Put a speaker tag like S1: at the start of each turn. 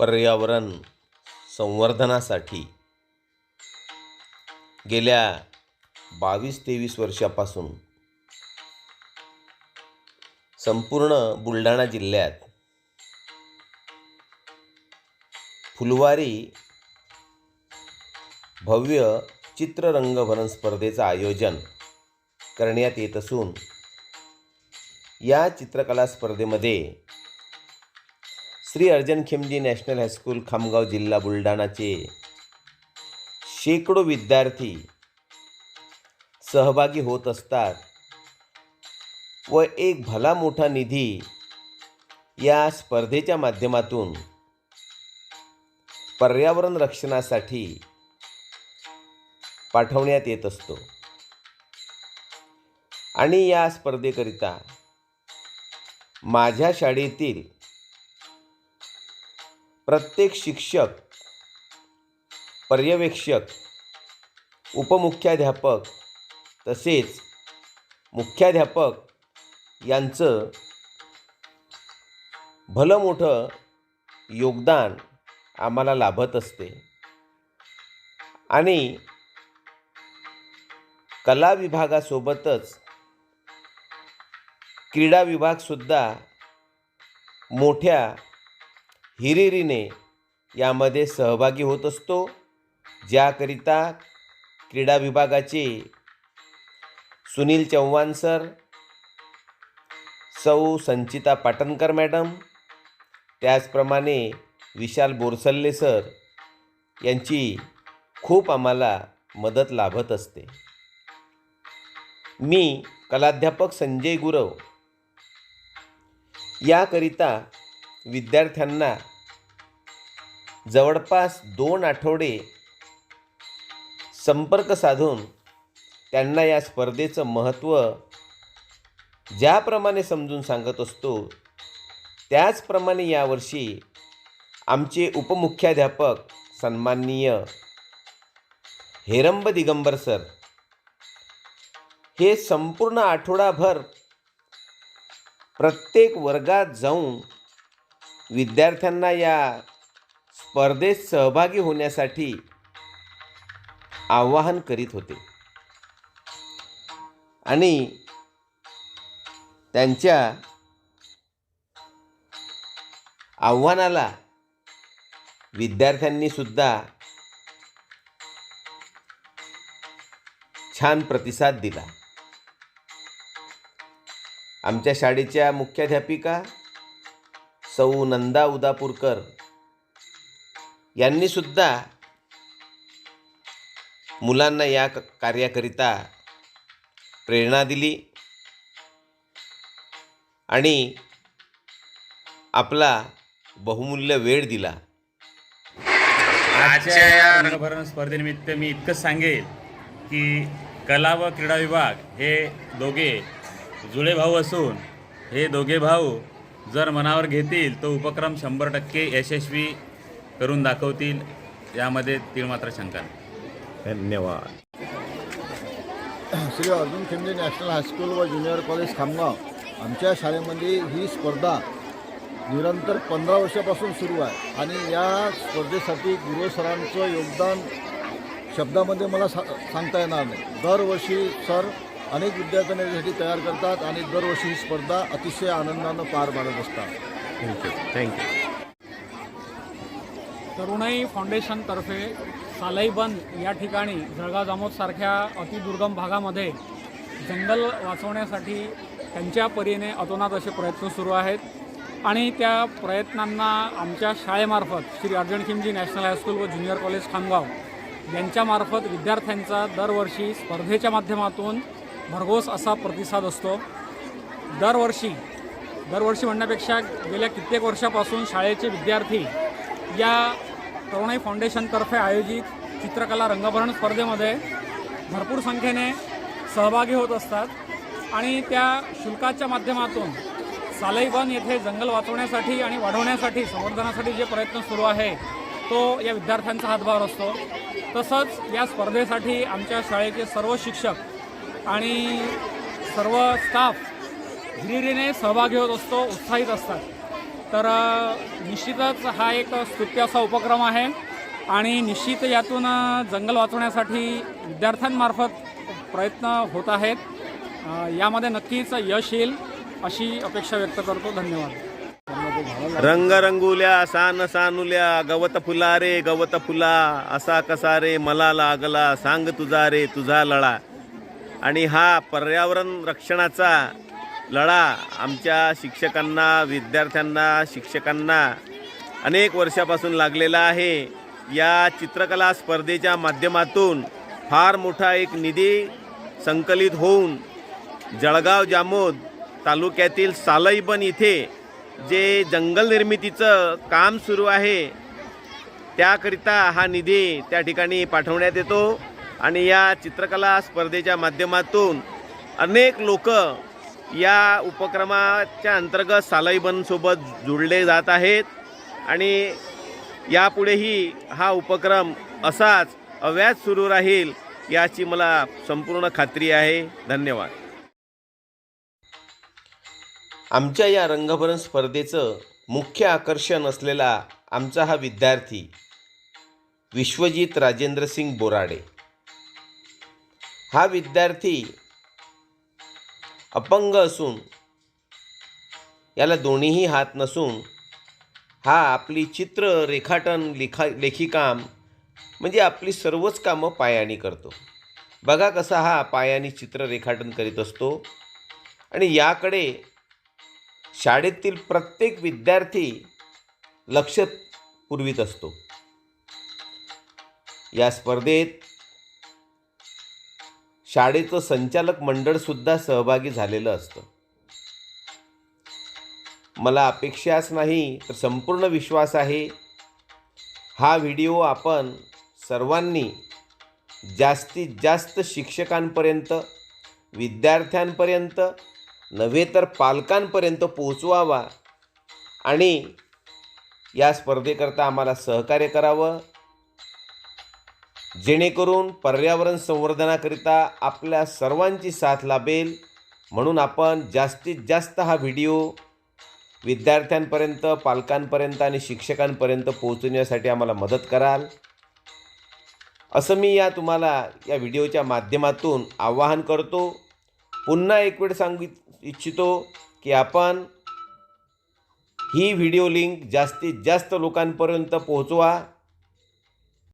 S1: पर्यावरण संवर्धनासाठी गेल्या बावीस तेवीस वर्षापासून संपूर्ण बुलढाणा जिल्ह्यात फुलवारी भव्य चित्ररंगभरण स्पर्धेचं आयोजन करण्यात येत असून या चित्रकला स्पर्धेमध्ये Shri Arjan Khimji national high school Khamgaon जिल्हा बुलढाणाचे शेकडो विद्यार्थी सहभागी होत असतात व एक भला मोठा निधी या स्पर्धेच्या माध्यमातून पर्यावरण रक्षणासाठी पाठवण्यात येत असतो. आणि या स्पर्धेकरिता माझ्या शाळेतील प्रत्येक शिक्षक पर्यवेक्षक उपमुख्याध्यापक तसेच मुख्याध्यापक यांचं भलं मोठं योगदान आम्हाला लाभत असते. आणि कला विभागासोबतच क्रीडा विभागसुद्धा मोठ्या हिरिरीने यामध्ये सहभागी होत असतो ज्याकरिता क्रीडा विभागाचे सुनील चव्हाण सर सौ संचिता पाटणकर मॅडम त्याचप्रमाणे विशाल बोरसल्ले सर यांची खूप आम्हाला मदत लाभत असते. मी कलाध्यापक संजय गुरव याकरिता विद्यार्थ्यांना जवळपास दोन आठवडे संपर्क साधून त्यांना या स्पर्धेचं महत्त्व ज्याप्रमाणे समजून सांगत असतो त्याचप्रमाणे यावर्षी आमचे उपमुख्याध्यापक सन्माननीय हेरंब दिगंबर सर हे संपूर्ण आठवडाभर प्रत्येक वर्गात जाऊन विद्यार्थ्यांना या स्पर्धेत सहभागी होण्यासाठी आवाहन करीत होते. आणि त्यांच्या आव्हानाला विद्यार्थ्यांनी सुद्धा छान प्रतिसाद दिला. आमच्या शाळेच्या मुख्याध्यापिका सौ नंदा उदापूरकर यांनी सुद्धा मुलांना या क- कार्याकरिता प्रेरणा दिली आणि आपला बहुमूल्य वेळ दिला.
S2: आजच्या या रंगभरण स्पर्धेनिमित्त मी इतकंच सांगेल की कला व क्रीडा विभाग हे दोघे जुळे भाऊ असून हे दोघे भाऊ जर मनावर घेतील तो उपक्रम शंभर टक्के यशस्वी करून दाखवतील. यामध्ये तीळ मात्र शंका नाही.
S1: धन्यवाद.
S3: Shri Arjun Khinde national high school व ज्युनियर कॉलेज खामगाव. आमच्या शाळेमध्ये ही स्पर्धा निरंतर पंधरा वर्षापासून सुरू आहे. आणि या स्पर्धेसाठी गुरु सरांचं योगदान शब्दामध्ये मला सा सांगता येणार नाही. दरवर्षी सर अनेक विद्यार्थ्यांना यासाठी तयार करतात आणि दरवर्षी ही स्पर्धा अतिशय आनंदानं पार पाडत असतात.
S1: थँक्यू थँक्यू
S4: तरुणाई फाउंडेशनतर्फे सालाईबंद या ठिकाणी जळगाव जामोदसारख्या अतिदुर्गम भागामध्ये जंगल वाचवण्यासाठी त्यांच्या परीने अतोनात असे प्रयत्न सुरू आहेत. आणि त्या प्रयत्नांना आमच्या शाळेमार्फत Shri Arjan Khimji national high school व ज्युनियर कॉलेज खामगाव यांच्यामार्फत विद्यार्थ्यांचा दरवर्षी स्पर्धेच्या माध्यमातून भरघोस असा प्रतिसाद असतो. दरवर्षी दरवर्षी म्हणण्यापेक्षा गेल्या कित्येक वर्षापासून शाळेचे विद्यार्थी या तरुणाई फाउंडेशनतर्फे आयोजित चित्रकला रंगभरण स्पर्धेमध्ये भरपूर संख्येने सहभागी होत असतात. आणि त्या शुल्काच्या माध्यमातून सालईवन येथे जंगल वाचवण्यासाठी आणि वाढवण्यासाठी संवर्धनासाठी जे प्रयत्न सुरू आहे तो या विद्यार्थ्यांचा हातभार असतो. तसंच या स्पर्धेसाठी आमच्या शाळेचे सर्व शिक्षक आणि सर्व स्टाफ धीरेने सहभागी होत असतो उत्साहित असतात. तर निश्चितच हा एक स्तुत्य असा उपक्रम आहे आणि निश्चित यातून जंगल वाचवण्यासाठी विद्यार्थ्यांमार्फत प्रयत्न होत आहेत. यामध्ये नक्कीच यश येईल अशी अपेक्षा व्यक्त करतो. धन्यवाद.
S1: रंग रंगुल्या सान सानुल्या गवत फुला रे गवत फुला असा कसा रे मला लागला सांग तुझा रे तुझा लळा. आणि हा पर्यावरण रक्षणाचा लढा आमच्या शिक्षकांना विद्यार्थ्यांना शिक्षकांना अनेक वर्षापासून लागलेला आहे. या चित्रकला स्पर्धेच्या माध्यमातून फार मोठा एक निधी संकलित होऊन जळगाव जामोद तालुक्यातील सालईबन इथे जे जंगल निर्मितीचं काम सुरू आहे त्याकरिता हा निधी त्या ठिकाणी पाठवण्यात येतो. आणि या चित्रकला स्पर्धेच्या माध्यमातून अनेक लोक या उपक्रमाच्या अंतर्गत सालाईबनसोबत जोडले जात आहेत आणि यापुढेही हा उपक्रम असाच अव्याज सुरू राहील याची मला संपूर्ण खात्री आहे. धन्यवाद. आमच्या या रंगभरण स्पर्धेचं मुख्य आकर्षण असलेला आमचा हा विद्यार्थी विश्वजित राजेंद्र सिंग बोराडे. हा विद्यार्थी अपंग असून याला दोन्हीही हात नसून हा आपली चित्र रेखाटन लिखा लेखीकाम म्हणजे आपली सर्वच कामं पायाने करतो. बघा कसा हा पायानी चित्र रेखाटन करीत असतो. आणि याकडे शाळेतील प्रत्येक विद्यार्थी लक्ष पुरवीत असतो. या स्पर्धेत शाळेचं संचालक मंडळसुद्धा सहभागी झालेलं असतं. मला अपेक्षाच नाही तर संपूर्ण विश्वास आहे. हा व्हिडिओ आपण सर्वांनी जास्तीत जास्त शिक्षकांपर्यंत विद्यार्थ्यांपर्यंत नव्हे तर पालकांपर्यंत पोहोचवावा आणि या स्पर्धेकरता आम्हाला सहकार्य करावं. जेणेकरून पर्यावरण संवर्धनाकरिता आपल्या सर्वांची साथ लाभेल. म्हणून आपण जास्तीत जास्त हा व्हिडिओ विद्यार्थ्यांपर्यंत पालकांपर्यंत आणि शिक्षकांपर्यंत पोहोचवण्यासाठी आम्हाला मदत कराल. असं मी या तुम्हाला या व्हिडिओच्या माध्यमातून आवाहन करतो. पुन्हा एक वेळ सांगू इच्छितो की आपण ही व्हिडिओ लिंक जास्तीत जास्त लोकांपर्यंत पोहोचवा.